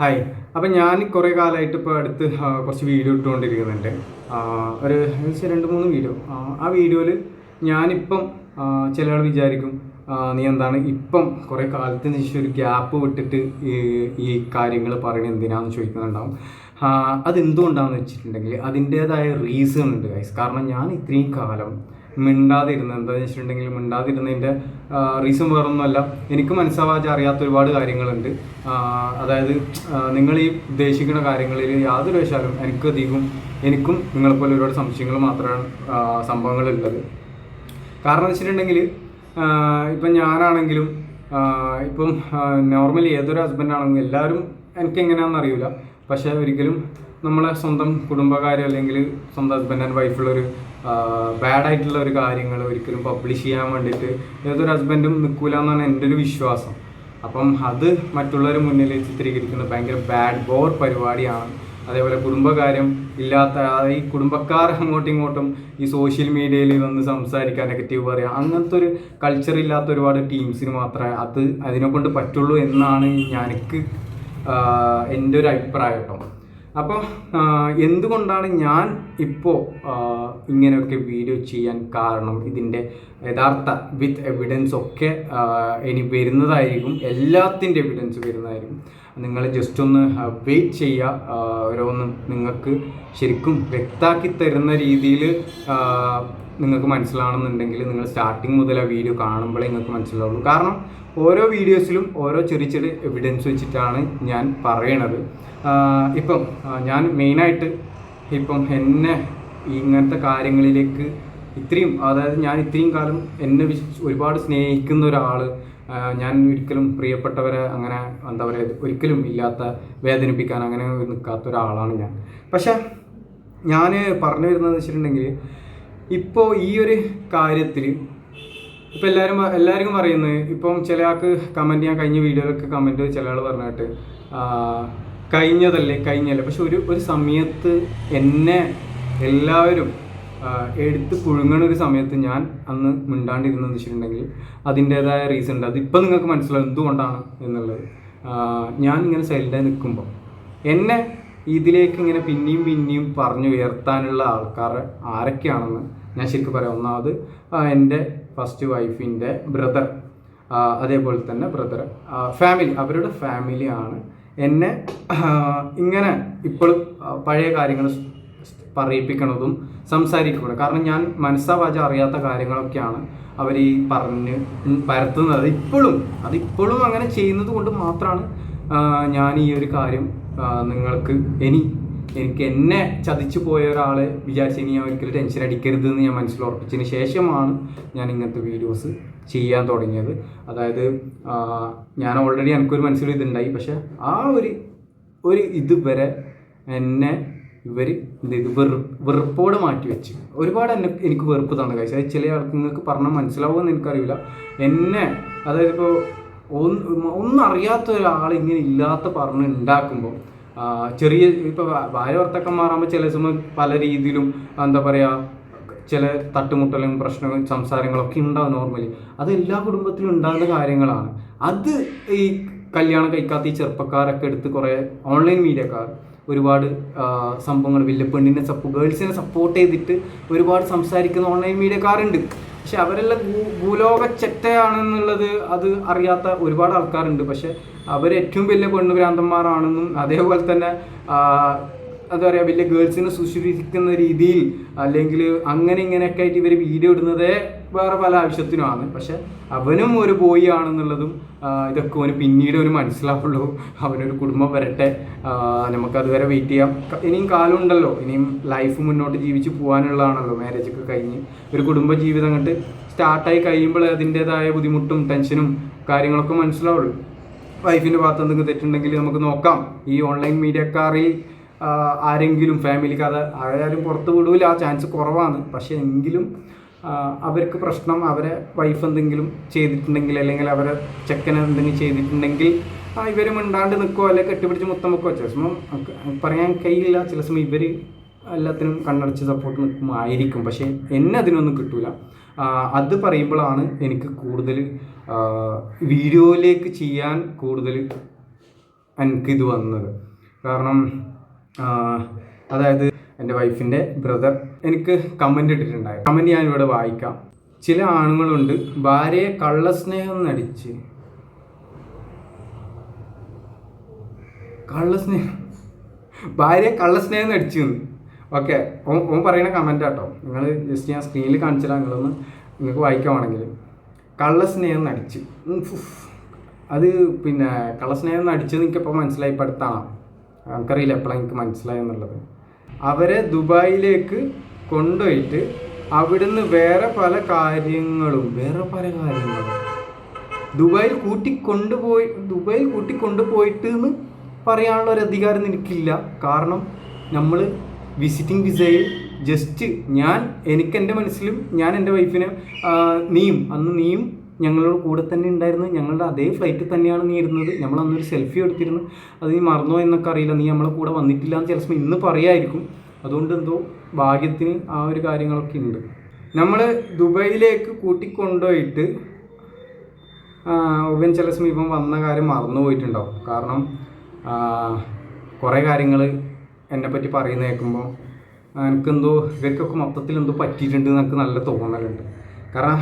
Hi അപ്പം ഞാൻ കുറേ കാലമായിട്ട് ഇപ്പോൾ അടുത്ത് കുറച്ച് വീഡിയോ ഇട്ടുകൊണ്ടിരിക്കുന്നുണ്ട്. ഒരു രണ്ട് മൂന്ന് വീഡിയോ ആ, വീഡിയോയിൽ ഞാനിപ്പം ചില ആൾ വിചാരിക്കും നീ എന്താണ് ഇപ്പം കുറേ കാലത്തിന് ശേഷം ഒരു ഗ്യാപ്പ് വിട്ടിട്ട് ഈ കാര്യങ്ങൾ പറയുന്നത് എന്തിനാന്ന് ചോദിക്കുന്നുണ്ടാവും. അതെന്തുകൊണ്ടാണെന്ന് വെച്ചിട്ടുണ്ടെങ്കിൽ അതിന്റേതായ റീസൺ ഉണ്ട് ഗൈസ് കാരണം ഞാൻ ഇത്രയും കാലം മിണ്ടാതിരുന്നത് എന്താണെന്ന് വെച്ചിട്ടുണ്ടെങ്കിൽ മിണ്ടാതിരുന്നതിന്റെ റീസൺ വേറൊന്നുമല്ല. എനിക്ക് മനസ്സാവാതെ അറിയാത്ത ഒരുപാട് കാര്യങ്ങളുണ്ട്. അതായത് നിങ്ങൾ ഈ ഉദ്ദേശിക്കുന്ന കാര്യങ്ങളിൽ യാതൊരു വശാലും എനിക്ക് അധികം എനിക്കും നിങ്ങളെപ്പോലെ ഒരുപാട് സംശയങ്ങൾ മാത്രമാണ് സംഭവങ്ങളുള്ളത്. കാരണം എന്ന് വെച്ചിട്ടുണ്ടെങ്കിൽ ഇപ്പം ഞാനാണെങ്കിലും ഇപ്പം നോർമലി ഏതൊരു ഹസ്ബൻഡാണെങ്കിലും എല്ലാവരും എനിക്ക് എങ്ങനെയാണെന്ന് അറിയില്ല പക്ഷേ ഒരിക്കലും നമ്മളെ സ്വന്തം കുടുംബകാര്യം അല്ലെങ്കിൽ സ്വന്തം ഹസ്ബൻഡ് ആൻഡ് വൈഫുള്ളൊരു ബാഡ് ആയിട്ടുള്ള ഒരു കാര്യങ്ങൾ ഒരിക്കലും പബ്ലിഷ് ചെയ്യാൻ വേണ്ടിയിട്ട് ഏതൊരു ഹസ്ബൻഡും നിൽക്കൂല എന്നാണ് എന്റെ ഒരു വിശ്വാസം. അപ്പം അത് മറ്റുള്ളവർ മുന്നിൽ ചിത്രീകരിക്കുന്നത് ഭയങ്കര ബാഡ് ബോർ പരിപാടിയാണ്. അതേപോലെ കുടുംബകാര്യം ഇല്ലാത്ത ഈ കുടുംബക്കാർ അങ്ങോട്ടും ഇങ്ങോട്ടും ഈ സോഷ്യൽ മീഡിയയിൽ വന്ന് സംസാരിക്കാൻ നെഗറ്റീവ് പറയാം. അങ്ങനത്തെ ഒരു കൾച്ചർ ഇല്ലാത്ത ഒരുപാട് ടീംസിന് മാത്രമേ അത് അതിനെ കൊണ്ട് പറ്റുള്ളൂ എന്നാണ് ഞാനിക്ക് എന്റെ ഒരു അഭിപ്രായം കേട്ടോ. അപ്പോൾ എന്തുകൊണ്ടാണ് ഞാൻ ഇപ്പോൾ ഇങ്ങനെയൊക്കെ വീഡിയോ ചെയ്യാൻ കാരണം ഇതിന്റെ യഥാർത്ഥ വിത്ത് എവിഡൻസ് ഒക്കെ ഇനി വരുന്നതായിരിക്കും എല്ലാത്തിന്റെ എവിഡൻസ് വരുന്നതായിരിക്കും. നിങ്ങൾ ജസ്റ്റ് ഒന്ന് വെയിറ്റ് ചെയ്യുക ഓരോന്ന് നിങ്ങൾക്ക് ശരിക്കും വ്യക്താക്കി തരുന്ന രീതിയിൽ നിങ്ങൾക്ക് മനസ്സിലാണെന്നുണ്ടെങ്കിൽ നിങ്ങൾ സ്റ്റാർട്ടിങ് മുതൽ ആ വീഡിയോ കാണുമ്പോഴേ നിങ്ങൾക്ക് മനസ്സിലാവുള്ളൂ. കാരണം ഓരോ വീഡിയോസിലും ഓരോ ചെറിയ ചെറിയ എവിഡൻസ് വെച്ചിട്ടാണ് ഞാൻ പറയണത്. ഇപ്പം ഞാൻ മെയിനായിട്ട് ഇപ്പം എന്നെ ഇങ്ങനത്തെ കാര്യങ്ങളിലേക്ക് ഇത്രയും അതായത് ഞാൻ ഇത്രയും കാലം എന്നെ ഒരുപാട് സ്നേഹിക്കുന്ന ഒരാൾ ഞാൻ ഒരിക്കലും പ്രിയപ്പെട്ടവരെ അങ്ങനെ എന്താ പറയുക ഒരിക്കലും ഇല്ലാത്ത വേദനിപ്പിക്കാൻ അങ്ങനെ നിൽക്കാത്ത ഒരാളാണ് ഞാൻ. പക്ഷേ ഞാൻ പറഞ്ഞു വരുന്നത് വെച്ചിട്ടുണ്ടെങ്കിൽ ഇപ്പോൾ ഈ ഒരു കാര്യത്തിൽ ഇപ്പം എല്ലാവരും എല്ലാവർക്കും അറിയുന്നത് ഇപ്പം ചില ആൾക്ക് കമന്റ് ഞാൻ കഴിഞ്ഞ വീഡിയോയിലൊക്കെ കമന്റ് ചില ആൾ പറഞ്ഞിട്ട് കഴിഞ്ഞതല്ലേ? കഴിഞ്ഞല്ലേ പക്ഷെ ഒരു ഒരു സമയത്ത് എന്നെ എല്ലാവരും എടുത്ത് പുഴുങ്ങണ ഒരു സമയത്ത് ഞാൻ അന്ന് മിണ്ടാണ്ടിരുന്നെന്ന് വെച്ചിട്ടുണ്ടെങ്കിൽ അതിന്റേതായ റീസൺ ഉണ്ട്. അതിപ്പോൾ നിങ്ങൾക്ക് മനസ്സിലാവും എന്തുകൊണ്ടാണ് എന്നുള്ളത്. ഞാൻ ഇങ്ങനെ സൈലന്റായി നിൽക്കുമ്പോൾ എന്നെ ഇതിലേക്ക് ഇങ്ങനെ പിന്നെയും പിന്നെയും പറഞ്ഞു ഉയർത്താനുള്ള ആൾക്കാർ ആരൊക്കെയാണെന്ന് ഞാൻ ശരിക്കും പറയാം. ഒന്നാമത് എന്റെ ഫസ്റ്റ് വൈഫിന്റെ ബ്രദർ അതേപോലെ തന്നെ ബ്രദർ ഫാമിലി അവരുടെ ഫാമിലിയാണ് എന്നെ ഇങ്ങനെ ഇപ്പോഴും പഴയ കാര്യങ്ങൾ പറയിപ്പിക്കണതും സംസാരിക്കുന്നത് കാരണം ഞാൻ മനസ്സാവാച അറിയാത്ത കാര്യങ്ങളൊക്കെയാണ് അവർ ഈ പറഞ്ഞ് പരത്തുന്നത്. ഇപ്പോഴും അതിപ്പോഴും അങ്ങനെ ചെയ്യുന്നത് കൊണ്ട് മാത്രമാണ് ഞാൻ ഈ ഒരു കാര്യം നിങ്ങൾക്ക് ഇനി എനിക്ക് എന്നെ ചതിച്ചു പോയ ഒരാളെ വിചാരിച്ച് ഇനി ഞാൻ ഒരിക്കലും ടെൻഷൻ അടിക്കരുത് എന്ന് ഞാൻ മനസ്സിലുറപ്പിച്ചതിന് ശേഷമാണ് ഞാൻ ഇങ്ങനത്തെ വീഡിയോസ് ചെയ്യാൻ തുടങ്ങിയത്. അതായത് ഞാൻ ഓൾറെഡി എനിക്കൊരു മനസ്സിൽ ഇതുണ്ടായി. പക്ഷെ ആ ഒരു ഒരു ഇതുവരെ എന്നെ ഇവർ എന്ത് ചെയ്തു? വെറു വെറുപ്പോട് മാറ്റി വെച്ച്. ഒരുപാട് എന്നെ എനിക്ക് വെറുപ്പ് തന്നെ കഴിച്ചു അത് ചില ആൾക്ക് നിങ്ങൾക്ക് പറഞ്ഞാൽ മനസ്സിലാവുമെന്ന് എനിക്കറിയില്ല. എന്നെ അതായത് ഇപ്പോൾ ഒന്ന് ഒന്നും അറിയാത്ത ഒരാൾ ഇങ്ങനെ ഇല്ലാത്ത പറഞ്ഞ് ഉണ്ടാക്കുമ്പോൾ ചെറിയ ഇപ്പോൾ ഭാര്യ ഭർത്താക്കന്മാറാകുമ്പോൾ ചില സമയം പല രീതിയിലും എന്താ പറയുക ചില തട്ടുമുട്ടലും പ്രശ്നങ്ങളും സംസാരങ്ങളൊക്കെ ഉണ്ടാവും നോർമലി അത് എല്ലാ കുടുംബത്തിലും ഉണ്ടാകുന്ന കാര്യങ്ങളാണ്. അത് ഈ കല്യാണം കഴിക്കാത്ത ഈ ചെറുപ്പക്കാരൊക്കെ എടുത്ത് കുറേ ഓൺലൈൻ മീഡിയക്കാർ ഒരുപാട് സംഭവങ്ങൾ വലിയ പെണ്ണിനെ സപ്പോ ഗേൾസിനെ സപ്പോർട്ട് ചെയ്തിട്ട് ഒരുപാട് സംസാരിക്കുന്ന ഓൺലൈൻ മീഡിയക്കാരുണ്ട് പക്ഷെ അവരെല്ലാം ഭൂലോക ചെറ്റയാണെന്നുള്ളത് അത് അറിയാത്ത ഒരുപാട് ആൾക്കാരുണ്ട്. പക്ഷെ അവർ ഏറ്റവും വലിയ പെണ്ണ് ഭ്രാന്തന്മാരാണെന്നും അതേപോലെ തന്നെ എന്താ പറയുക വലിയ ഗേൾസിനെ സുശീലിക്കുന്ന രീതിയിൽ അല്ലെങ്കിൽ അങ്ങനെ ഇങ്ങനെയൊക്കെ ആയിട്ട് ഇവർ വീഡിയോ ഇടുന്നത് വേറെ പല ആവശ്യത്തിനുമാണ്. പക്ഷെ അവനും ഒരു ബോയ് ആണെന്നുള്ളതും ഇതൊക്കെ അവന് പിന്നീട് അവന് മനസ്സിലാവുള്ളൂ. അവനൊരു കുടുംബം വരട്ടെ. നമുക്കത് നമുക്കതുവരെ വെയിറ്റ് ചെയ്യാം. ഇനിയും കാലമുണ്ടല്ലോ ഇനിയും ലൈഫ് മുന്നോട്ട് ജീവിച്ച് പോകാനുള്ളതാണല്ലോ മാരേജ് ഒക്കെ കഴിഞ്ഞ് ഒരു കുടുംബ ജീവിതം അങ്ങോട്ട് സ്റ്റാർട്ടായി കഴിയുമ്പോൾ അതിന്റെതായ ബുദ്ധിമുട്ടും ടെൻഷനും കാര്യങ്ങളൊക്കെ മനസ്സിലാവുള്ളൂ. വൈഫിന്റെ ഭാഗത്ത് എന്തെങ്കിലും തെറ്റുണ്ടെങ്കിൽ നമുക്ക് നോക്കാം. ഈ ഓൺലൈൻ മീഡിയക്കാരിൽ ആരെങ്കിലും ഫാമിലിക്ക് അത് ആരാരും പുറത്ത് വിടൂല. ആ ചാൻസ് കുറവാണ്. പക്ഷേ എങ്കിലും അവർക്ക് പ്രശ്നം അവരെ വൈഫ് എന്തെങ്കിലും ചെയ്തിട്ടുണ്ടെങ്കിൽ അല്ലെങ്കിൽ അവരെ ചെക്കൻ എന്തെങ്കിലും ചെയ്തിട്ടുണ്ടെങ്കിൽ ആ ഇവർ മിണ്ടാണ്ട് നിൽക്കുമോ അല്ലെങ്കിൽ കെട്ടിപ്പിടിച്ച് മുത്തം വെക്കോ? ചില സമയം പറയാൻ കഴിയില്ല. ചില സമയം ഇവർ എല്ലാത്തിനും കണ്ണടച്ച് സപ്പോർട്ട് നിൽക്കുമായിരിക്കും. പക്ഷേ എന്നെ അതിനൊന്നും കിട്ടൂല. അത് പറയുമ്പോഴാണ് എനിക്ക് കൂടുതൽ വീഡിയോയിലേക്ക് ചെയ്യാൻ കൂടുതൽ എനിക്കിത് വന്നത്. കാരണം അതായത് എന്റെ വൈഫിന്റെ ബ്രദർ എനിക്ക് കമന്റ് ഇട്ടിട്ടുണ്ടായിരുന്നു. കമന്റ് ഞാനിവിടെ വായിക്കാം. ചില ആണുങ്ങളുണ്ട് ഭാര്യയെ കള്ളസ്നേഹം നടിച്ച്. കള്ളസ്നേഹം? ഭാര്യയെ കള്ളസ്നേഹം നടിച്ചു. ഓക്കെ ഓൻ പറയുന്ന കമന്റ് ആട്ടോ. നിങ്ങൾ ജസ്റ്റ് ഞാൻ സ്ക്രീനിൽ കാണിച്ചാൽ നിങ്ങളൊന്ന് നിങ്ങൾക്ക് വായിക്കുവാണെങ്കിൽ കള്ളസ്നേഹം നടിച്ച്. അത് പിന്നെ കള്ളസ്നേഹം നടിച്ചത് എനിക്കിപ്പോൾ മനസ്സിലായി ഇപ്പം എനിക്കറിയില്ല എപ്പോഴാണ് എനിക്ക് മനസ്സിലായെന്നുള്ളത് അവരെ ദുബായിലേക്ക് കൊണ്ടുപോയിട്ട് അവിടുന്ന് വേറെ പല കാര്യങ്ങളും വേറെ പല കാര്യങ്ങളും ദുബായിൽ കൂട്ടിക്കൊണ്ടുപോയി ദുബായിൽ കൂട്ടിക്കൊണ്ടുപോയിട്ട് എന്ന് പറയാനുള്ള ഒരു അധികാരം എനിക്കില്ല കാരണം നമ്മൾ വിസിറ്റിംഗ് വിസയിൽ ജസ്റ്റ് ഞാൻ എനിക്ക് എന്റെ മനസ്സിലും ഞാൻ എന്റെ വൈഫിനെ നീയും അന്ന് നീയും ഞങ്ങളോട് കൂടെ തന്നെ ഉണ്ടായിരുന്നു. ഞങ്ങളുടെ അതേ ഫ്ലൈറ്റിൽ തന്നെയാണ് നീ ഇരുന്നത്. നമ്മൾ അന്നൊരു സെൽഫി എടുത്തിരുന്നു. അത് നീ മറന്നോ എന്നൊക്കെ അറിയില്ല. നീ നമ്മളെ കൂടെ വന്നിട്ടില്ല എന്ന് ചിലപ്പോൾ ഇന്ന് പറയായിരിക്കും. അതുകൊണ്ട് എന്തോ ഭാഗ്യത്തിന് ആ ഒരു കാര്യങ്ങളൊക്കെ ഉണ്ട്. നമ്മൾ ദുബായിലേക്ക് കൂട്ടിക്കൊണ്ടുപോയിട്ട് ഒബൻ ചില സമയം ഇവൻ വന്ന കാര്യം മറന്നു പോയിട്ടുണ്ടാവും. കാരണം കുറേ കാര്യങ്ങൾ എന്നെപ്പറ്റി പറയുന്ന കേൾക്കുമ്പോൾ എനിക്കെന്തോ ഇവർക്കൊക്കെ മൊത്തത്തിൽ എന്തോ പറ്റിയിട്ടുണ്ട് എന്ന് എനിക്ക് നല്ല തോന്നലുണ്ട്. കാരണം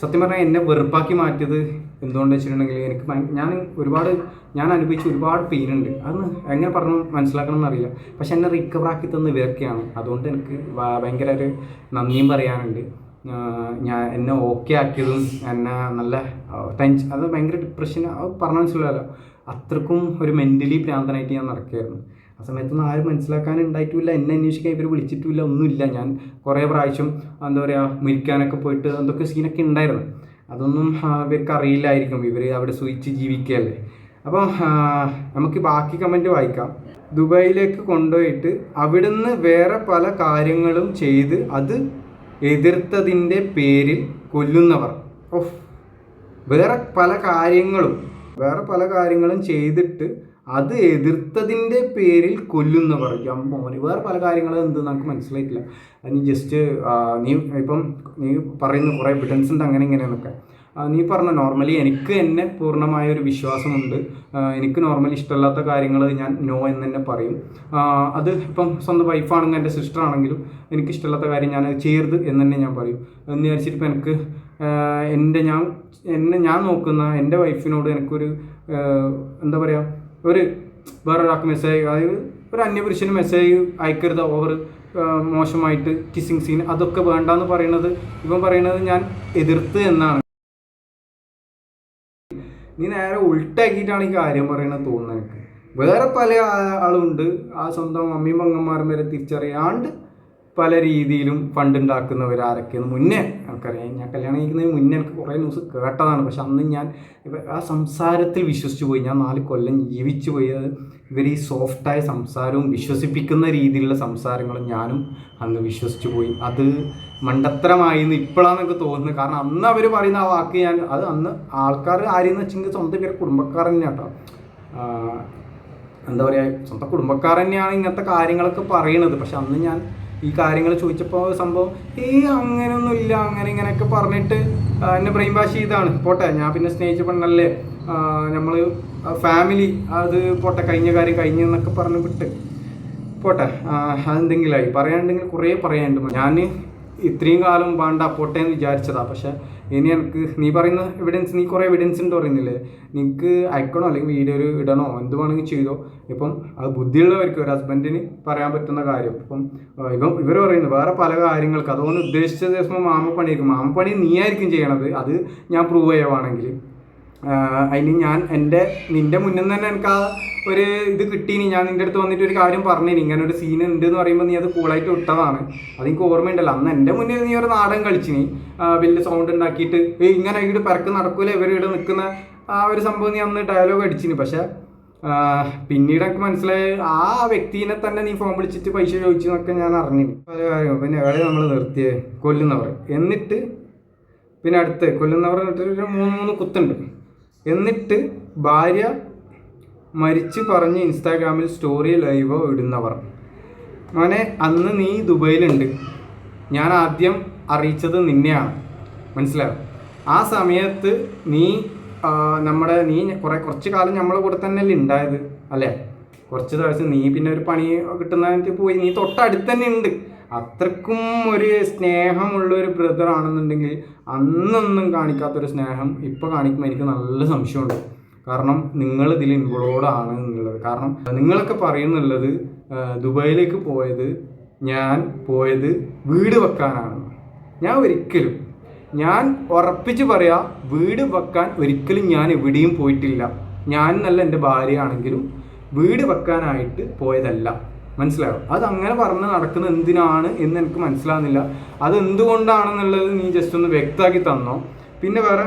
സത്യം പറഞ്ഞാൽ എന്നെ വെറുപ്പാക്കി മാറ്റിയത് എന്തുകൊണ്ടെന്ന് വെച്ചിട്ടുണ്ടെങ്കിൽ എനിക്ക് ഞാൻ ഒരുപാട് ഞാൻ അനുഭവിച്ച ഒരുപാട് പെയിൻ ഉണ്ട്. അതൊന്ന് എങ്ങനെ പറഞ്ഞു മനസ്സിലാക്കണം എന്നറിയില്ല. പക്ഷെ എന്നെ റിക്കവറാക്കി തന്ന ഇവരൊക്കെയാണ്. അതുകൊണ്ട് എനിക്ക് ഭയങ്കര ഒരു നന്ദിയും പറയാനുണ്ട്. ഞാൻ എന്നെ ഓക്കെ ആക്കിയതും എന്നെ നല്ല ടെൻഷൻ അത് ഭയങ്കര ഡിപ്രഷൻ അത് പറഞ്ഞ മനസ്സിലാവില്ല അത്രക്കും ഒരു മെന്റലി ഭ്രാന്തനായിട്ട് ഞാൻ നടക്കുകയായിരുന്നു. ആ സമയത്തൊന്നും ആരും മനസ്സിലാക്കാൻ ഉണ്ടായിട്ടില്ല എന്നെ അന്വേഷിക്കാൻ ഇവർ വിളിച്ചിട്ടില്ല ഒന്നുമില്ല. ഞാൻ കുറേ പ്രാവശ്യം എന്താ പറയുക മുരിക്കാനൊക്കെ പോയിട്ട് എന്തൊക്കെ സീനൊക്കെ ഉണ്ടായിരുന്നു. അതൊന്നും ഇവർക്ക് അറിയില്ലായിരിക്കും. ഇവർ അവിടെ സൂചിച്ച് ജീവിക്കുകയല്ലേ. അപ്പോൾ നമുക്ക് ബാക്കി കമന്റ് വായിക്കാം. ദുബായിലേക്ക് കൊണ്ടുപോയിട്ട് അവിടുന്ന് വേറെ പല കാര്യങ്ങളും ചെയ്ത് അത് എതിർത്തതിന്റെ പേരിൽ കൊല്ലുന്നവർ. ഓഫ്. വേറെ പല കാര്യങ്ങളും വേറെ പല കാര്യങ്ങളും ചെയ്തിട്ട് അത് എതിർത്തതിന്റെ പേരിൽ കൊല്ലുന്നവർ. മോന് വേറെ പല കാര്യങ്ങളും എന്ത് നമുക്ക് മനസ്സിലായിട്ടില്ല. നീ ജസ്റ്റ് നീ ഇപ്പം നീ പറയുന്ന കുറേ എവിഡൻസ് ഉണ്ട് അങ്ങനെ ഇങ്ങനെയെന്നൊക്കെ. നീ പറഞ്ഞ നോർമലി എനിക്ക് എന്നെ പൂർണമായ ഒരു വിശ്വാസമുണ്ട്. എനിക്ക് നോർമലി ഇഷ്ടമല്ലാത്ത കാര്യങ്ങൾ ഞാൻ നോ എന്ന് തന്നെ പറയും. അത് ഇപ്പം സ്വന്തം വൈഫാണെങ്കിലും എന്റെ സിസ്റ്റർ ആണെങ്കിലും എനിക്ക് ഇഷ്ടമല്ലാത്ത കാര്യം ഞാൻ ചെയ്യരുത് എന്ന് തന്നെ ഞാൻ പറയും. എന്ന് വിചാരിച്ചിട്ട് ഇപ്പം എനിക്ക് എന്റെ ഞാൻ എന്നെ ഞാൻ നോക്കുന്ന എന്റെ വൈഫിനോട് എനിക്കൊരു എന്താ പറയുക ഒരു വേറൊരാൾക്ക് മെസ്സേജ് അതായത് ഒരു അന്യപുരുഷന് മെസ്സേജ് അയക്കരുത് ഓവർ മോശമായിട്ട് കിസ്സിങ് സീൻ അതൊക്കെ വേണ്ട എന്ന് പറയുന്നത് ഇവൻ പറയുന്നത് ഞാൻ എതിർത്ത് എന്നാണ്. നീ നേരെ ഉൾട്ടാക്കിയിട്ടാണ് ഈ കാര്യം പറയണത് തോന്നുന്നത് വേറെ പല ആളുണ്ട് ആ സ്വന്തം അമ്മയും പങ്ങന്മാരും വരെ തിരിച്ചറിയാണ്ട് പല രീതിയിലും ഫണ്ട് ഉണ്ടാക്കുന്നവർ മുന്നേ എനിക്കറിയാം ഞാൻ കല്യാണം കഴിക്കുന്നതിന് മുന്നേ എനിക്ക് കുറേ ന്യൂസ് കേട്ടതാണ്. പക്ഷെ അന്ന് ഞാൻ ആ സംസാരത്തിൽ വിശ്വസിച്ചു പോയി. ഞാൻ നാല് കൊല്ലം ജീവിച്ചു പോയി. അത് ഇവർ ഈ സോഫ്റ്റായ സംസാരവും വിശ്വസിപ്പിക്കുന്ന രീതിയിലുള്ള സംസാരങ്ങളും ഞാനും അന്ന് വിശ്വസിച്ചു പോയി. അത് മണ്ടത്തരമായി എന്ന് ഇപ്പോഴാണ് എനിക്ക് തോന്നുന്നത്. കാരണം അന്ന് അവർ പറയുന്ന ആ വാക്ക് ഞാൻ അത് അന്ന് ആൾക്കാർ ആരെന്ന് വെച്ചെങ്കിൽ സ്വന്തം പേര് കുടുംബക്കാർ തന്നെ കേട്ടോ എന്താ പറയുക സ്വന്തം കുടുംബക്കാർ തന്നെയാണ് ഇങ്ങനത്തെ കാര്യങ്ങളൊക്കെ പറയണത്. പക്ഷെ അന്ന് ഞാൻ ഈ കാര്യങ്ങൾ ചോദിച്ചപ്പോൾ സംഭവം ഏ അങ്ങനെയൊന്നും ഇല്ല അങ്ങനെ ഇങ്ങനെയൊക്കെ പറഞ്ഞിട്ട് എന്നെ ബ്രെയിൻ വാഷ് ചെയ്താണ് പോട്ടെ ഞാൻ പിന്നെ സ്നേഹിച്ച പെണ്ണല്ലേ? നമ്മൾ ഫാമിലി അത് പോട്ടെ കഴിഞ്ഞ കാര്യം കഴിഞ്ഞു എന്നൊക്കെ പറഞ്ഞ് വിട്ട്. പോട്ടെ അതെന്തെങ്കിലായി പറയാനുണ്ടെങ്കിൽ കുറേ പറയാനുണ്ട്. ഞാൻ ഇത്രയും കാലം വേണ്ട പോട്ടെ എന്ന് വിചാരിച്ചതാ. പക്ഷെ ഇനി എനിക്ക് നീ പറയുന്ന എവിഡൻസ് നീ കുറേ എവിഡൻസ് ഉണ്ട് പറയുന്നില്ലേ? നിനക്ക് അയക്കണോ? അല്ലെങ്കിൽ വീഡിയോ ഒരു ഇടണോ? എന്ത് വേണമെങ്കിൽ ചെയ്തോ? ഇപ്പം അത് ബുദ്ധിയുള്ളവർക്ക് ഒരു ഹസ്ബൻഡിന് പറയാൻ പറ്റുന്ന കാര്യം. ഇപ്പം ഇപ്പം ഇവർ പറയുന്നു വേറെ പല കാര്യങ്ങൾക്ക്. അതുകൊണ്ട് ഉദ്ദേശിച്ച ദിവസം മാമ പണിയായിരിക്കും. മാമ മാമപ്പണി നീ ആയിരിക്കും ചെയ്യണത്. അത് ഞാൻ പ്രൂവ് ചെയ്യുവാണെങ്കിൽ. അതിന് ഞാൻ എന്റെ നിന്റെ മുന്നിൽ നിന്ന് തന്നെ എനിക്ക് ആ ഒരു ഇത് കിട്ടീനി. ഞാൻ നിന്റെ അടുത്ത് വന്നിട്ട് ഒരു കാര്യം പറഞ്ഞിനി. ഇങ്ങനെ ഒരു സീൻ ഉണ്ട് എന്ന് പറയുമ്പോൾ നീ അത് കൂളായിട്ട് വിട്ടതാണ്. അതെനിക്ക് ഓർമ്മയുണ്ടല്ലോ. അന്ന് എന്റെ മുന്നിൽ നീ ഒരു നാടകം കളിച്ചിനി. വലിയ സൗണ്ട് ഉണ്ടാക്കിയിട്ട്. "ഏയ് ഇങ്ങനെ ഇവിടെ പരക്ക് നടക്കൂല? ഇവർ ഇവിടെ നിൽക്കുന്ന ആ ഒരു സംഭവം നീ അന്ന് ഡയലോഗ് അടിച്ചിനി. പക്ഷേ പിന്നീട് എനിക്ക് മനസ്സിലായി ആ വ്യക്തിനെ തന്നെ നീ ഫോൺ വിളിച്ചിട്ട് പൈസ ചോദിച്ചു എന്നൊക്കെ ഞാൻ അറിഞ്ഞിന്. പല കാര്യം പിന്നെ എവിടെ നമ്മൾ നിർത്തിയേ? കൊല്ലുന്നവർ. എന്നിട്ട് പിന്നെ അടുത്ത് കൊല്ലുന്നവർ എന്നിട്ട് ഒരു മൂന്ന് മൂന്ന് കുത്തുണ്ട്. എന്നിട്ട് ഭാര്യ മരിച്ച് പറഞ്ഞ് ഇൻസ്റ്റാഗ്രാമിൽ സ്റ്റോറി ലൈവോ ഇടുന്നവർ. മോനെ അന്ന് നീ ദുബൈയിലുണ്ട്. ഞാൻ ആദ്യം അറിയിച്ചത് നിന്നെയാണ്. മനസ്സിലായോ? ആ സമയത്ത് നീ നമ്മുടെ നീ കുറെ കുറച്ച് കാലം നമ്മളെ കൂടെ തന്നെ അല്ലേ ഉണ്ടായത് അല്ലേ? കുറച്ച് ദിവസം നീ പിന്നെ ഒരു പണി കിട്ടുന്നതിന് പോയി. നീ തൊട്ടടുത്ത് തന്നെ ഉണ്ട്. അത്രക്കും ഒരു സ്നേഹമുള്ള ഒരു ബ്രദർ ആണെന്നുണ്ടെങ്കിൽ അന്നൊന്നും കാണിക്കാത്തൊരു സ്നേഹം ഇപ്പോൾ കാണിക്കുമ്പോൾ എനിക്ക് നല്ല സംശയമുണ്ട്. കാരണം നിങ്ങൾ ഇതിൽ ഇൻവോൾവ് ആണ് എന്നുള്ളത്. കാരണം നിങ്ങളൊക്കെ പറയുന്നുള്ളത് ദുബായിലേക്ക് പോയത് ഞാൻ പോയത് വീട് വെക്കാനാണ്. ഞാൻ ഒരിക്കലും ഞാൻ ഉറപ്പിച്ച് പറയാ വീട് വെക്കാൻ ഒരിക്കലും ഞാൻ എവിടെയും പോയിട്ടില്ല. ഞാൻ നല്ല എന്റെ ഭാര്യ ആണെങ്കിലും വീട് വെക്കാനായിട്ട് പോയതല്ല. മനസ്സിലായോ? അത് അങ്ങനെ പറഞ്ഞ് നടക്കുന്നത് എന്തിനാണ് എന്ന് എനിക്ക് മനസ്സിലാകുന്നില്ല അത് എന്തുകൊണ്ടാണെന്നുള്ളത് നീ ജസ്റ്റ് ഒന്ന് വ്യക്തമാക്കി തന്നോ? പിന്നെ വേറെ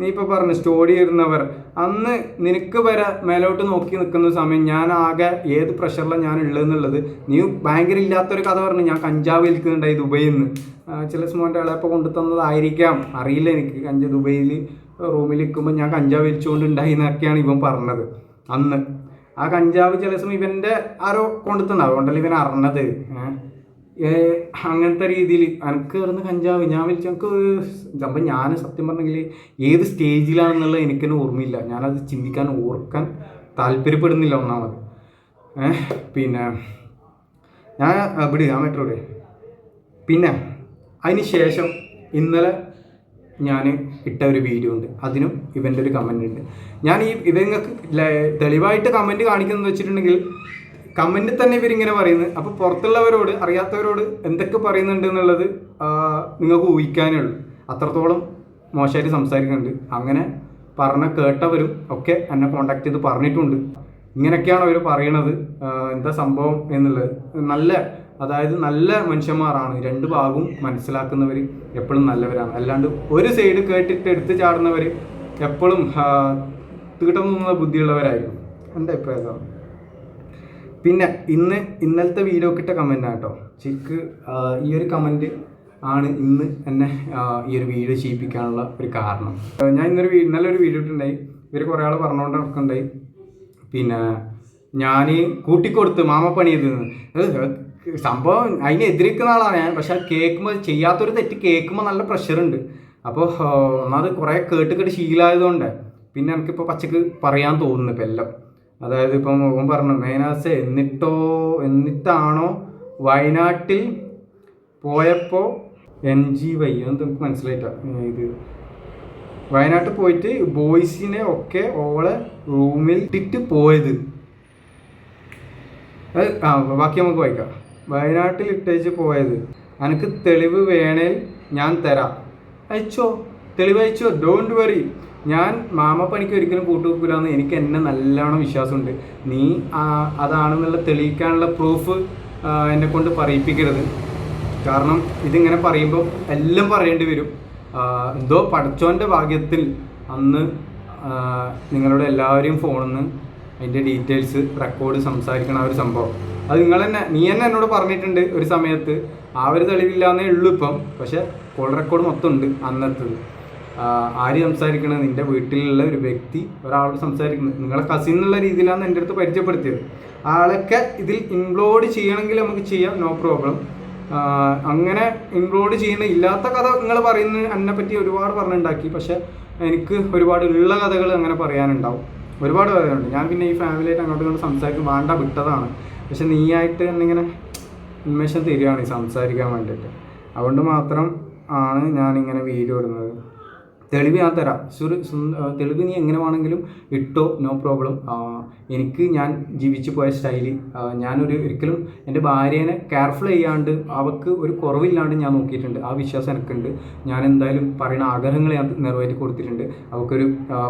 നീ ഇപ്പോൾ പറഞ്ഞു സ്റ്റോറി ഇരുന്നവർ അന്ന് നിനക്ക് വരെ മേലോട്ട് നോക്കി നിൽക്കുന്ന സമയം ഞാൻ ആകെ ഏത് പ്രഷറിലാണ് ഞാൻ ഉള്ളതെന്നുള്ളത് നീ ഭയങ്കര ഇല്ലാത്തൊരു കഥ പറഞ്ഞു ഞാൻ കഞ്ചാവ് വിൽക്കുന്നുണ്ടായി ദുബൈയിൽ നിന്ന് ചില സ്മോന്റെ ഇളയപ്പോൾ കൊണ്ടു തന്നതായിരിക്കാം. അറിയില്ല എനിക്ക് കഞ്ച ദുബൈയിൽ റൂമിൽ നിൽക്കുമ്പോൾ ഞാൻ കഞ്ചാവ് വലിച്ചുകൊണ്ട് ഉണ്ടായി എന്നൊക്കെയാണ് ഇവൻ പറഞ്ഞത്. അന്ന്. ആ കഞ്ചാവ് ചില സമയം ഇവന്റെ ആരോ കൊണ്ടു അതുകൊണ്ടല്ല ഇവൻ അറിഞ്ഞത്. അങ്ങനത്തെ രീതിയിൽ എനിക്ക് കയറുന്ന കഞ്ചാവ്. ഞാൻ വിളിച്ചു എനിക്ക് അപ്പം ഞാൻ സത്യം പറഞ്ഞെങ്കിൽ ഏത് സ്റ്റേജിലാണെന്നുള്ള എനിക്ക് തന്നെ ഓർമ്മയില്ല. ഞാനത് ചിന്തിക്കാൻ ഓർക്കാൻ താല്പര്യപ്പെടുന്നില്ല ഒന്നാമത്. പിന്നെ ഞാൻ ഇവിടെ ആ മെട്രോടെ പിന്നെ അതിന് ശേഷം ഇന്നലെ ഞാൻ ഇട്ട ഒരു വീഡിയോ ഉണ്ട്. അതിനും ഇവന്റെ ഒരു കമന്റ് ഉണ്ട്. ഞാൻ ഈ ഇവങ്ങൾക്ക് ല- തെളിവായിട്ട് കമന്റ് കാണിക്കുന്നത് വെച്ചിട്ടുണ്ടെങ്കിൽ കമന്റിൽ തന്നെ ഇവരിങ്ങനെ പറയുന്നത്. അപ്പോൾ പുറത്തുള്ളവരോട് അറിയാത്തവരോട് എന്തൊക്കെ പറയുന്നുണ്ട് എന്നുള്ളത് നിങ്ങൾക്ക് ഊഹിക്കാനേ ഉള്ളൂ. അത്രത്തോളം മോശമായിട്ട് സംസാരിക്കുന്നുണ്ട്. അങ്ങനെ പറഞ്ഞ കേട്ടവരും ഒക്കെ എന്നെ കോണ്ടാക്ട് ചെയ്ത് പറഞ്ഞിട്ടുണ്ട്. ഇങ്ങനെയൊക്കെയാണ് അവർ പറയണത്. എന്താ സംഭവം എന്നുള്ളത്. നല്ല അതായത് നല്ല മനുഷ്യന്മാരാണ്. രണ്ട് ഭാഗവും മനസ്സിലാക്കുന്നവർ എപ്പോഴും നല്ലവരാണ്. അല്ലാണ്ട് ഒരു സൈഡ് കേട്ടിട്ട് എടുത്തു ചാടുന്നവർ എപ്പോഴും തീട്ടം തോന്നുന്ന ബുദ്ധിയുള്ളവരായിരിക്കും. എന്റെ അഭിപ്രായം പിന്നെ ഇന്ന് ഇന്നലത്തെ വീഡിയോ കിട്ട കമന്റ് ആട്ടോ. ശരിക്ക് ഈ ഒരു കമന്റ് ആണ് ഇന്ന് എന്നെ ഈ ഒരു വീഡിയോ ചെയ്യിപ്പിക്കാനുള്ള ഒരു കാരണം. ഞാൻ ഇന്നൊരു ഇന്നലെ ഒരു വീഡിയോ ഇട്ടുണ്ടായി ഇവർ കുറേ ആൾ പറഞ്ഞുകൊണ്ട് നടക്കുന്നുണ്ടായി. പിന്നെ ഞാൻ കൂട്ടിക്കൊടുത്ത് പണി ചെയ്ത് സംഭവം അതിനെ എതിരിക്കുന്ന ആളാണ് ഞാൻ. പക്ഷെ അത് കേൾക്കുമ്പോൾ ചെയ്യാത്തൊരു തെറ്റ് കേൾക്കുമ്പോൾ നല്ല പ്രഷറുണ്ട് അപ്പോൾ ഒന്നാമത് കുറേ കേട്ട് കേട്ട് ശീലമായതുകൊണ്ട് പിന്നെ എനിക്കിപ്പോൾ പച്ചക്ക് പറയാൻ തോന്നുന്നു ഇപ്പം എല്ലാം. അതായത് ഇപ്പം മുഖം പറഞ്ഞു മേനാസ് എന്നിട്ടോ എന്നിട്ടാണോ വയനാട്ടിൽ പോയപ്പോൾ എൻ ജി വൈ അത് നമുക്ക് മനസ്സിലായിട്ടാ ഇത് വയനാട്ടിൽ പോയിട്ട് ബോയ്സിനെ ഒക്കെ ഓളെ റൂമിൽ ഇട്ടിട്ട് പോയത്. അത് ആ ബാക്കി നമുക്ക് വായിക്കാം. വയനാട്ടിൽ ഇട്ടേച്ച് പോയത്. എനിക്ക് തെളിവ് വേണേൽ ഞാൻ തരാം. അയച്ചോ? തെളിവ് അയച്ചോ? ഡോണ്ട് വറി ഞാൻ മാമപ്പണിക്ക് ഒരിക്കലും കൂട്ടുവെക്കില്ലാന്ന് എനിക്ക് എന്നെ നല്ലോണം വിശ്വാസമുണ്ട്. നീ അതാണെന്നുള്ള തെളിയിക്കാനുള്ള പ്രൂഫ് എന്നെ കൊണ്ട് പറയിപ്പിക്കരുത്. കാരണം ഇതിങ്ങനെ പറയുമ്പോൾ എല്ലാം പറയേണ്ടി വരും. എന്തോ പഠിച്ചോന്റെ ഭാഗ്യത്തിൽ അന്ന് നിങ്ങളുടെ എല്ലാവരെയും ഫോണിൽ നിന്ന് അതിന്റെ ഡീറ്റെയിൽസ് റെക്കോർഡ് സംസാരിക്കണ ആ ഒരു സംഭവം. അത് നിങ്ങൾ തന്നെ നീ തന്നെ എന്നോട് പറഞ്ഞിട്ടുണ്ട് ഒരു സമയത്ത്. ആ ഒരു തെളിവില്ലാന്നേ ഉള്ളൂ ഇപ്പം. പക്ഷെ കോൾ റെക്കോർഡ് മൊത്തം ഉണ്ട് അന്നത്തത് ആര് സംസാരിക്കണത് നിന്റെ വീട്ടിലുള്ള ഒരു വ്യക്തി ഒരാളോട് സംസാരിക്കുന്നത് നിങ്ങളെ കസിൻ എന്നുള്ള രീതിയിലാണ് എന്റെ അടുത്ത് പരിചയപ്പെടുത്തിയത്. ആളൊക്കെ ഇതിൽ ഇൻക്ലൂഡ് ചെയ്യണമെങ്കിൽ നമുക്ക് ചെയ്യാം നോ പ്രോബ്ലം അങ്ങനെ ഇൻക്ലൂഡ് ചെയ്യുന്ന ഇല്ലാത്ത കഥ നിങ്ങൾ പറയുന്ന എന്നെ പറ്റി ഒരുപാട് പറഞ്ഞുണ്ടാക്കി. പക്ഷെ എനിക്ക് ഒരുപാട് ഉള്ള കഥകൾ അങ്ങനെ പറയാനുണ്ടാവും. ഒരുപാട് കഥകളുണ്ട്. ഞാൻ പിന്നെ ഈ ഫാമിലിയായിട്ട് അങ്ങോട്ടും ഇങ്ങോട്ട് സംസാരിക്കും. വേണ്ട വിട്ടതാണ്. പക്ഷെ നീയായിട്ട് എന്നിങ്ങനെ ഉന്മേഷം തരികയാണ് സംസാരിക്കാൻ വേണ്ടിയിട്ട്. അതുകൊണ്ട് മാത്രം ആണ് ഞാനിങ്ങനെ വീഡിയോ ഇടുന്നത്. തെളിവ് ഞാൻ തരാം. ആ, തെളിവ് നീ എങ്ങനെ വേണമെങ്കിലും ഇട്ടോ നോ പ്രോബ്ലം. എനിക്ക് ഞാൻ ജീവിച്ചു പോയ സ്റ്റൈൽ ഞാനൊരു ഒരിക്കലും എന്റെ ഭാര്യേനെ കെയർഫുൾ ചെയ്യാണ്ട് അവൾക്ക് ഒരു കുറവില്ലാണ്ട് ഞാൻ നോക്കിയിട്ടുണ്ട്. ആ വിശ്വാസം എനിക്കുണ്ട്. ഞാൻ എന്തായാലും പറയുന്ന ആഗ്രഹങ്ങൾ ഞാൻ നിറവേറ്റി കൊടുത്തിട്ടുണ്ട്. അവൾക്കൊരു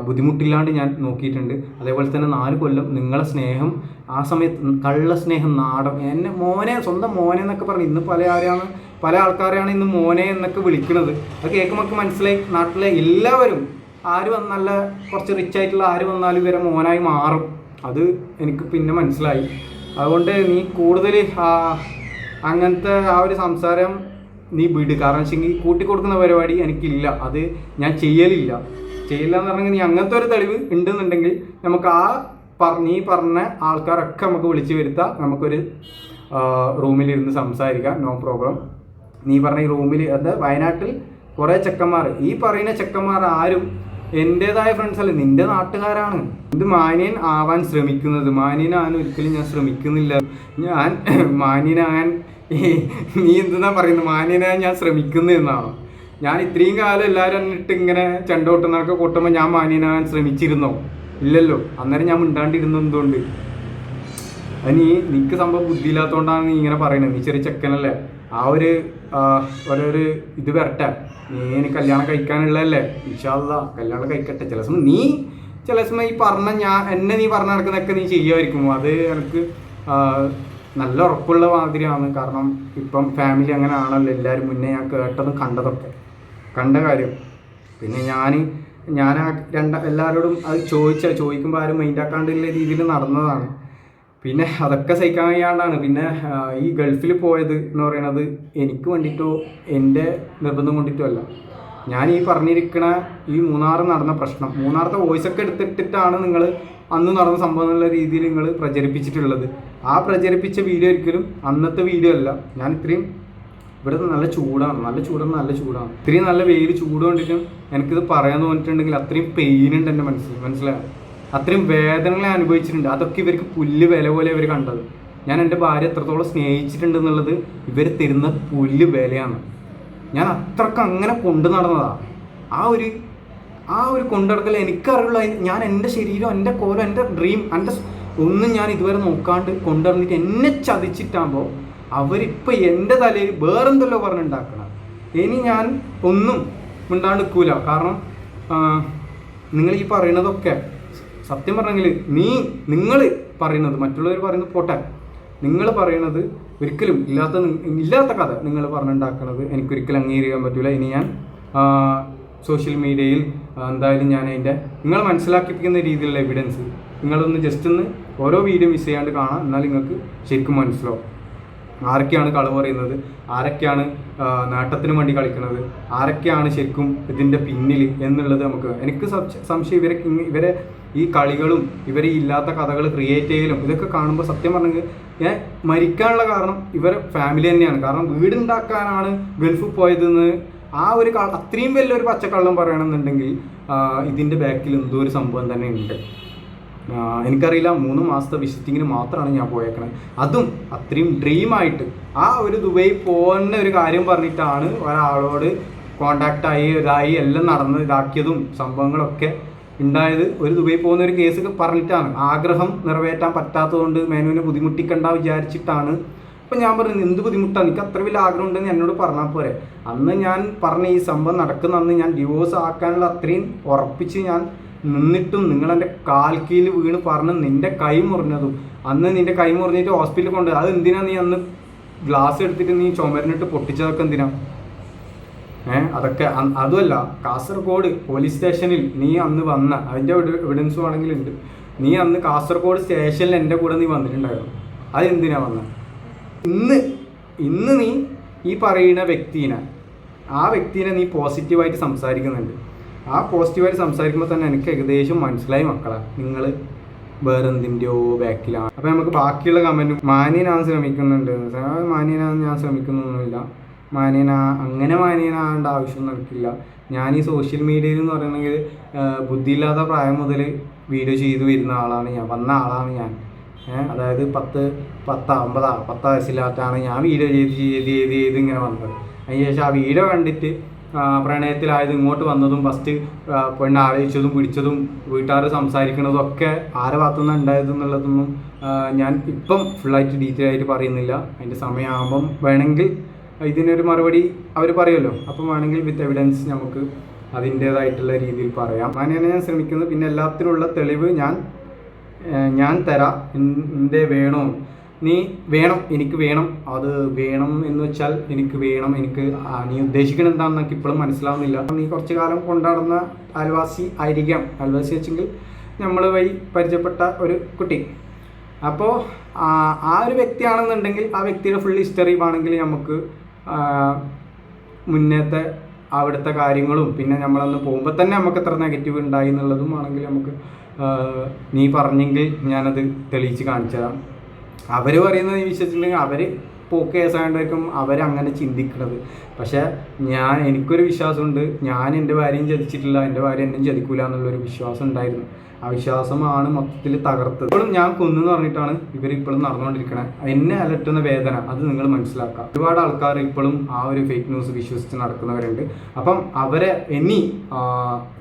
ബുദ്ധിമുട്ടില്ലാണ്ട് ഞാൻ നോക്കിയിട്ടുണ്ട്. അതേപോലെ തന്നെ നാല് കൊല്ലം നിങ്ങളെ സ്നേഹം ആ സമയത്ത് കള്ള സ്നേഹം നാടൻ എന്നെ മോനെ സ്വന്തം മോനെ എന്നൊക്കെ പറഞ്ഞു ഇന്ന് പല ആരെയാണ് പല ആൾക്കാരെയാണ് ഇന്ന് മോനെ എന്നൊക്കെ വിളിക്കുന്നത് അത് കേൾക്കുമ്പോൾ മനസ്സിലായി നാട്ടിലെ എല്ലാവരും ആര് വന്നല്ല കുറച്ച് റിച്ച് ആയിട്ടുള്ള ആര് വന്നാലും ഇവരെ മോനായി മാറും. അത് എനിക്ക് പിന്നെ മനസ്സിലായി. അതുകൊണ്ട് നീ കൂടുതൽ അങ്ങനത്തെ ആ ഒരു സംസാരം നീ വിട്. കാരണം വെച്ചെങ്കിൽ കൂട്ടിക്കൊടുക്കുന്ന പരിപാടി എനിക്കില്ല. അത് ഞാൻ ചെയ്യലില്ല. ചെയ്യില്ല എന്ന് പറഞ്ഞെങ്കിൽ നീ അങ്ങനത്തെ ഒരു തെളിവ് ഉണ്ടെന്നുണ്ടെങ്കിൽ നമുക്ക് ആ പറ നീ പറഞ്ഞ ആൾക്കാരൊക്കെ നമുക്ക് വിളിച്ചു വരുത്താം. നമുക്കൊരു റൂമിലിരുന്ന് സംസാരിക്കാം. No problem. നീ പറഞ്ഞ ഈ റൂമിൽ അത് വയനാട്ടിൽ കുറേ ചെക്കന്മാർ ഈ പറയുന്ന ചെക്കന്മാർ ആരും എന്റെതായ ഫ്രണ്ട്സ് അല്ല നിന്റെ നാട്ടുകാരാണ്. ഇത് മാനിയൻ ആവാൻ ശ്രമിക്കുന്നത്. മാന്യനാകാൻ ഒരിക്കലും ഞാൻ ശ്രമിക്കുന്നില്ല. ഞാൻ മാന്യനാകാൻ നീ എന്തെന്നാ പറയുന്നത്? മാന്യനാകാൻ ഞാൻ ശ്രമിക്കുന്നു എന്നാണോ? ഞാൻ ഇത്രയും കാലം എല്ലാവരും എന്നിട്ട് ഇങ്ങനെ ചെണ്ടോട്ടുന്നൊക്കെ കൂട്ടുമ്പോൾ ഞാൻ മാന്യനാകാൻ ശ്രമിച്ചിരുന്നോ? ഇല്ലല്ലോ. അന്നേരം ഞാൻ മിണ്ടാണ്ടിരുന്നു എന്തുകൊണ്ട്? നീ നിനക്ക് സംഭവം ബുദ്ധിയില്ലാത്തതുകൊണ്ടാണ് നീ ഇങ്ങനെ പറയുന്നത് നീ ചെറിയ ചെക്കനല്ലേ. ആ ഒരു ഒരു ഇത് വരട്ടെ. നീ ഇനി കല്യാണം കഴിക്കാനുള്ളതല്ലേ? ഇൻഷാല്ല കല്യാണം കഴിക്കട്ടെ. ചില സമയം നീ ചില സമയം ഈ പറഞ്ഞ ഞാൻ എന്നെ നീ പറഞ്ഞ നടക്കുന്നതൊക്കെ നീ ചെയ്യുമായിരിക്കും. അത് എനിക്ക് നല്ല ഉറപ്പുള്ള മാതിരിയാണ്. കാരണം ഇപ്പം ഫാമിലി അങ്ങനെ ആണല്ലോ. എല്ലാവരും മുന്നേ ഞാൻ കേട്ടതും കണ്ടതൊക്കെ. കണ്ട കാര്യം. പിന്നെ ഞാൻ ഞാൻ ആ രണ്ട എല്ലാവരോടും അത് ചോദിച്ചാൽ ചോദിക്കുമ്പോൾ ആരും മൈൻഡാക്കാണ്ടുള്ള രീതിയിൽ നടന്നതാണ്. പിന്നെ അതൊക്കെ സഹിക്കാൻ കഴിയാണ്ടാണ് പിന്നെ ഈ ഗൾഫിൽ പോയത് എന്ന് പറയുന്നത് എനിക്ക് വേണ്ടിയിട്ടോ എന്റെ നിർബന്ധം കൊണ്ടിട്ടോ അല്ല. ഞാൻ ഈ പറഞ്ഞിരിക്കണ ഈ മൂന്നാർ നടന്ന പ്രശ്നം മൂന്നാറത്തെ വോയിസ് ഒക്കെ എടുത്തിട്ടിട്ടാണ് നിങ്ങൾ അന്ന് നടന്ന സംഭവം എന്നുള്ള രീതിയിൽ നിങ്ങൾ പ്രചരിപ്പിച്ചിട്ടുള്ളത്. ആ പ്രചരിപ്പിച്ച വീഡിയോ ഒരിക്കലും അന്നത്തെ വീഡിയോ അല്ല. ഞാൻ ഇത്രയും ഇവിടെ നല്ല ചൂടാണ് നല്ല ചൂടാണ് നല്ല ചൂടാണ്. ഇത്രയും നല്ല വെയിൽ ചൂട് കൊണ്ടിട്ടും എനിക്കിത് പറയാൻ തോന്നിയിട്ടുണ്ടെങ്കിൽ അത്രയും പെയിൻ ഉണ്ട് എന്റെ മനസ്സിൽ മനസ്സിലായോ? അത്രയും വേദനകൾ അനുഭവിച്ചിട്ടുണ്ട്. അതൊക്കെ ഇവർക്ക് പുല്ല് വില പോലെ ഇവർ കണ്ടത്. ഞാൻ എന്റെ ഭാര്യ എത്രത്തോളം സ്നേഹിച്ചിട്ടുണ്ട് എന്നുള്ളത് ഇവർ തരുന്ന പുല്ല് വിലയാണ്. ഞാൻ അത്രയ്ക്ക് അങ്ങനെ കൊണ്ടു നടന്നതാണ് ആ ഒരു ആ ഒരു കൊണ്ടുനടക്കൽ എനിക്കറിയുള്ള ഞാൻ എന്റെ ശരീരം എന്റെ കോലം എന്റെ ഡ്രീം എന്റെ ഒന്നും ഞാൻ ഇതുവരെ നോക്കാണ്ട് കൊണ്ടുവന്നിട്ട് എന്നെ ചതിച്ചിട്ടാകുമ്പോൾ അവരിപ്പോൾ എന്റെ തലയിൽ വേറെന്തല്ലോ പറഞ്ഞുണ്ടാക്കണം ഇനി ഞാൻ ഒന്നും മിണ്ടാണ്ട് നിൽക്കൂല. കാരണം നിങ്ങൾ ഈ പറയുന്നതൊക്കെ സത്യം പറഞ്ഞെങ്കിൽ നീ നിങ്ങൾ പറയുന്നത് മറ്റുള്ളവർ പറയുന്നത് പോട്ടെ. നിങ്ങൾ പറയുന്നത് ഒരിക്കലും ഇല്ലാത്ത ഇല്ലാത്ത കഥ നിങ്ങൾ പറഞ്ഞുണ്ടാക്കുന്നത് എനിക്കൊരിക്കലും അംഗീകരിക്കാൻ പറ്റില്ല ഇനി ഞാൻ സോഷ്യൽ മീഡിയയിൽ എന്തായാലും ഞാൻ അതിന്റെ നിങ്ങൾ മനസ്സിലാക്കിപ്പിക്കുന്ന രീതിയിലുള്ള എവിഡൻസ് നിങ്ങളൊന്ന് ജസ്റ്റ് ഒന്ന് ഓരോ വീഡിയോ മിസ് ചെയ്യാണ്ട് കാണാം. എന്നാൽ നിങ്ങൾക്ക് ശരിക്കും മനസ്സിലാവും. ആരൊക്കെയാണ് കളവ് പറയുന്നത്? ആരൊക്കെയാണ് നേട്ടത്തിന് വേണ്ടി കളിക്കുന്നത്? ആരൊക്കെയാണ് ശരിക്കും ഇതിന്റെ പിന്നിൽ എന്നുള്ളത് നമുക്ക് എനിക്ക് സംശയം. ഇവരെ ഇവരെ ഈ കളികളും ഇവരെ ഇല്ലാത്ത കഥകൾ ക്രിയേറ്റ് ചെയ്യലും ഇതൊക്കെ കാണുമ്പോൾ സത്യം പറഞ്ഞെങ്കിൽ ഞാൻ മരിക്കാനുള്ള കാരണം ഇവരെ ഫാമിലി തന്നെയാണ്. കാരണം വീടുണ്ടാക്കാനാണ് ഗൾഫിൽ പോയതെന്ന് ആ ഒരു അത്രയും വലിയൊരു പച്ചക്കള്ളം പറയണമെന്നുണ്ടെങ്കിൽ ഇതിന്റെ ബാക്കിൽ എന്തോ ഒരു സംഭവം തന്നെ ഉണ്ട് എനിക്കറിയില്ല മൂന്ന് മാസത്തെ വിസിറ്റിങ്ങിന് മാത്രമാണ് ഞാൻ പോയേക്കണത് അതും അത്രയും ഡ്രീമായിട്ട് ആ ഒരു ദുബൈ പോകുന്ന ഒരു കാര്യം പറഞ്ഞിട്ടാണ് ഒരാളോട് കോണ്ടാക്ട് ആയി ഇതായി എല്ലാം നടന്ന് ഇതാക്കിയതും സംഭവങ്ങളൊക്കെ ഉണ്ടായത്. ഒരു ദുബൈ പോകുന്ന ഒരു കേസ് പറഞ്ഞിട്ടാണ്. ആഗ്രഹം നിറവേറ്റാൻ പറ്റാത്തതുകൊണ്ട് മേനുവിനെ ബുദ്ധിമുട്ടിക്കണ്ട വിചാരിച്ചിട്ടാണ്. അപ്പം ഞാൻ പറഞ്ഞു എന്ത് ബുദ്ധിമുട്ടാണ് എനിക്ക് അത്ര വലിയ ആഗ്രഹം ഉണ്ടെന്ന് എന്നോട് പറഞ്ഞാൽ പോരെ. അന്ന് ഞാൻ പറഞ്ഞ ഈ സംഭവം നടക്കുന്ന അന്ന് ഞാൻ ഡിവോഴ്സ് ആക്കാനുള്ള അത്രയും ഉറപ്പിച്ച് ഞാൻ നിന്നിട്ടും നിങ്ങൾ എന്റെ കാൽക്കിയിൽ കീഴിൽ വീണ് പറഞ്ഞ് നിന്റെ കൈ മുറിഞ്ഞതും. അന്ന് നിന്റെ കൈ മുറിഞ്ഞിട്ട് ഹോസ്പിറ്റലിൽ കൊണ്ട് അത് എന്തിനാ നീ അന്ന് ഗ്ലാസ് എടുത്തിട്ട് നീ ചുമരിനിട്ട് പൊട്ടിച്ചതൊക്കെ എന്തിനാ? ഏഹ് അതൊക്കെ അതുമല്ല കാസർഗോഡ് പോലീസ് സ്റ്റേഷനിൽ നീ അന്ന് വന്ന അതിന്റെ എവിഡൻസ് ആണെങ്കിൽ ഉണ്ട്. നീ അന്ന് കാസർഗോഡ് സ്റ്റേഷനിൽ എന്റെ കൂടെ നീ വന്നിട്ടുണ്ടായിരുന്നു. അതെന്തിനാ വന്നത് ഇന്ന് ഇന്ന് നീ ഈ പറയുന്ന വ്യക്തിനെ ആ വ്യക്തിനെ നീ പോസിറ്റീവായിട്ട് സംസാരിക്കുന്നുണ്ട്. ആ പോസിറ്റീവായിട്ട് സംസാരിക്കുമ്പോൾ തന്നെ എനിക്ക് ഏകദേശം മനസ്സിലായി മക്കളെ. നിങ്ങൾ വേറെന്തിന്റെയോ ബാക്കിലാണ് അപ്പോൾ നമുക്ക് ബാക്കിയുള്ള കമന്റും മാന്യനാകാൻ ശ്രമിക്കുന്നുണ്ട്. മാന്യനാകാൻ ഞാൻ ശ്രമിക്കുന്നൊന്നുമില്ല. മാനിയന അങ്ങനെ മാന്യനാകേണ്ട ആവശ്യമൊന്നും എനിക്കില്ല. ഞാൻ ഈ സോഷ്യൽ മീഡിയയിൽ എന്ന് പറയുന്നെങ്കിൽ ബുദ്ധിയില്ലാത്ത പ്രായം മുതൽ വീഡിയോ ചെയ്തു വരുന്ന ആളാണ് ഞാൻ വന്ന ആളാണ് ഞാൻ. അതായത് പത്ത് പത്ത് അമ്പതാ പത്ത് വയസ്സില്ലാത്താണ് ഞാൻ വീഡിയോ ചെയ്ത് ചെയ്ത് ചെയ്ത് ചെയ്ത് ഇങ്ങനെ വന്നത്. അതിന് ശേഷം ആ വീഡിയോ കണ്ടിട്ട് പ്രണയത്തിലായത് ഇങ്ങോട്ട് വന്നതും ഫസ്റ്റ് പെണ്ണ് ആലോചിച്ചതും പിടിച്ചതും വീട്ടുകാർ സംസാരിക്കുന്നതും ഒക്കെ ആരെ ഭാഗത്തുനിന്ന് ഉണ്ടായതെന്നുള്ളതൊന്നും ഞാൻ ഇപ്പം ഫുള്ളായിട്ട് ഡീറ്റെയിൽ ആയിട്ട് പറയുന്നില്ല. അതിന്റെ സമയമാകുമ്പം വേണമെങ്കിൽ ഇതിനൊരു മറുപടി അവർ പറയുമല്ലോ. അപ്പം വേണമെങ്കിൽ വിത്ത് എവിഡൻസ് നമുക്ക് അതിന്റേതായിട്ടുള്ള രീതിയിൽ പറയാം. അങ്ങനെയാണ് ഞാൻ ശ്രമിക്കുന്നത്. പിന്നെ എല്ലാത്തിനുള്ള തെളിവ് ഞാൻ ഞാൻ തരാം. എന്തേ വേണോ? നീ വേണം എനിക്ക് വേണം. അത് വേണം എന്ന് വെച്ചാൽ എനിക്ക് വേണം എനിക്ക് നീ ഉദ്ദേശിക്കുന്നത് എന്താണെന്ന് എനിക്ക് ഇപ്പോഴും മനസ്സിലാവുന്നില്ല. നീ കുറച്ച് കാലം കൊണ്ടാടുന്ന അയൽവാസി ആയിരിക്കാം. അയൽവാസി വെച്ചെങ്കിൽ നമ്മൾ വഴി പരിചയപ്പെട്ട ഒരു കുട്ടി. അപ്പോൾ ആ ഒരു വ്യക്തിയാണെന്നുണ്ടെങ്കിൽ ആ വ്യക്തിയുടെ ഫുൾ ഹിസ്റ്ററി ആണെങ്കിൽ നമുക്ക് മുന്നത്തെ അവിടുത്തെ കാര്യങ്ങളും പിന്നെ നമ്മളന്ന് പോകുമ്പോൾ തന്നെ നമുക്ക് എത്ര നെഗറ്റീവ് ഉണ്ടായി എന്നുള്ളതും ആണെങ്കിൽ നമുക്ക് നീ പറഞ്ഞെങ്കിൽ ഞാനത് തെളിയിച്ച് കാണിച്ചു തരാം അവർ പറയുന്നത് വിശ്വസിച്ചിട്ടുണ്ടെങ്കിൽ അവർ പോക്ക് കേസായതുകൊണ്ടായിരിക്കും അവരങ്ങനെ ചിന്തിക്കുന്നത് പക്ഷേ ഞാൻ എനിക്കൊരു വിശ്വാസമുണ്ട്. ഞാൻ എന്റെ ഭാര്യയും ചതിച്ചിട്ടില്ല എന്റെ ഭാര്യ എന്നും ചതിക്കൂല എന്നുള്ളൊരു വിശ്വാസം ഉണ്ടായിരുന്നു. ആ വിശ്വാസമാണ് മൊത്തത്തിൽ തകർത്തത്. ഇപ്പോഴും ഞാൻ കൊന്നെന്ന് പറഞ്ഞിട്ടാണ് ഇവർ ഇപ്പോഴും നടന്നുകൊണ്ടിരിക്കുന്നത് എന്നെ അലട്ടുന്ന വേദന അത് നിങ്ങൾ മനസ്സിലാക്കുക ഒരുപാട് ആൾക്കാർ ഇപ്പോഴും ആ ഒരു ഫേക്ക് ന്യൂസ് വിശ്വസിച്ച് നടക്കുന്നവരുണ്ട്. അപ്പം അവരെ ഇനി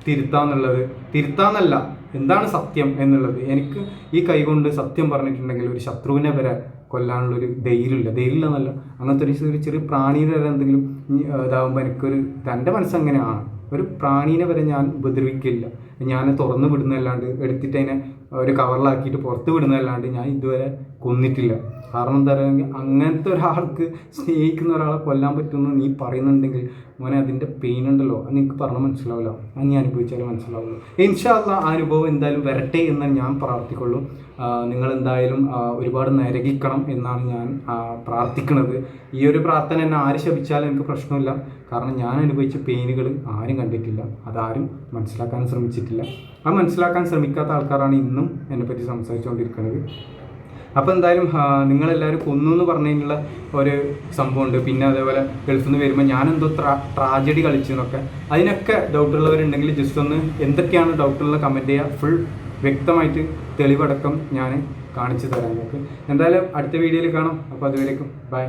തിരുത്താന്നുള്ളത് തിരുത്താന്നല്ല എന്താണ് സത്യം എന്നുള്ളത്? എനിക്ക് ഈ കൈകൊണ്ട് സത്യം പറഞ്ഞിട്ടുണ്ടെങ്കിൽ ഒരു ശത്രുവിനെ വരെ കൊല്ലാനുള്ള ഒരു ധൈര്യമില്ല. ധൈര്യമില്ല എന്നല്ല അങ്ങനത്തെ ഒരു ചെറിയ ചെറിയ പ്രാണീനെ വരെ എന്തെങ്കിലും ഇതാകുമ്പോൾ എനിക്കൊരു എന്റെ മനസ്സങ്ങനെയാണ്. ഒരു പ്രാണീനെ വരെ ഞാൻ ഉപദ്രവിക്കില്ല. ഞാൻ തുറന്നു വിടുന്നതല്ലാണ്ട് എടുത്തിട്ട് അതിനെ ഒരു കവറിലാക്കിയിട്ട് പുറത്ത് വിടുന്നതല്ലാണ്ട് ഞാൻ ഇതുവരെ കൊന്നിട്ടില്ല. കാരണം എന്താ പറയുക അങ്ങനത്തെ ഒരാൾക്ക് സ്നേഹിക്കുന്ന ഒരാളെ കൊല്ലാൻ പറ്റുമെന്ന് നീ പറയുന്നുണ്ടെങ്കിൽ മോനെ അതിന്റെ പെയിൻ ഉണ്ടല്ലോ. അത് നിനക്ക് പറഞ്ഞാൽ മനസ്സിലാവില്ല. അത് നീ അനുഭവിച്ചാലേ മനസ്സിലാവുള്ളൂ. ഇൻഷാല്ല ആ അനുഭവം എന്തായാലും വരട്ടെ എന്ന് ഞാൻ പ്രാർത്ഥിക്കുള്ളൂ. നിങ്ങൾ എന്തായാലും ഒരുപാട് നരകിക്കണം എന്നാണ് ഞാൻ പ്രാർത്ഥിക്കുന്നത്. ഈ ഒരു പ്രാർത്ഥന എന്നെ ആര് ശപിച്ചാലും എനിക്ക് പ്രശ്നമില്ല. കാരണം ഞാൻ അനുഭവിച്ച പെയിനുകൾ ആരും കണ്ടിട്ടില്ല. അതാരും മനസ്സിലാക്കാൻ ശ്രമിച്ചിട്ടില്ല. ആ മനസ്സിലാക്കാൻ ശ്രമിക്കാത്ത ആൾക്കാരാണ് ഇന്നും എന്നെപ്പറ്റി സംസാരിച്ചുകൊണ്ടിരിക്കുന്നത്. അപ്പോൾ എന്തായാലും നിങ്ങളെല്ലാവരും കൊന്നു എന്ന് പറഞ്ഞതിനുള്ള ഒരു സംഭവമുണ്ട്. പിന്നെ അതേപോലെ ഗൾഫിൽ നിന്ന് വരുമ്പോൾ ഞാനെന്തോ ട്രാ ട്രാജഡി കളിച്ചു എന്നൊക്കെ. അതിനൊക്കെ ഡൗട്ടുള്ളവരുണ്ടെങ്കിൽ ജസ്റ്റ് ഒന്ന് എന്തൊക്കെയാണ് ഡൗട്ടുള്ള കമന്റ് ചെയ്യുക ഫുൾ വ്യക്തമായിട്ട് തെളിവടക്കം ഞാൻ കാണിച്ചു തരാം. നിങ്ങൾക്ക് എന്തായാലും അടുത്ത വീഡിയോയിൽ കാണാം. അപ്പോൾ അതുവരേക്കും. ബൈ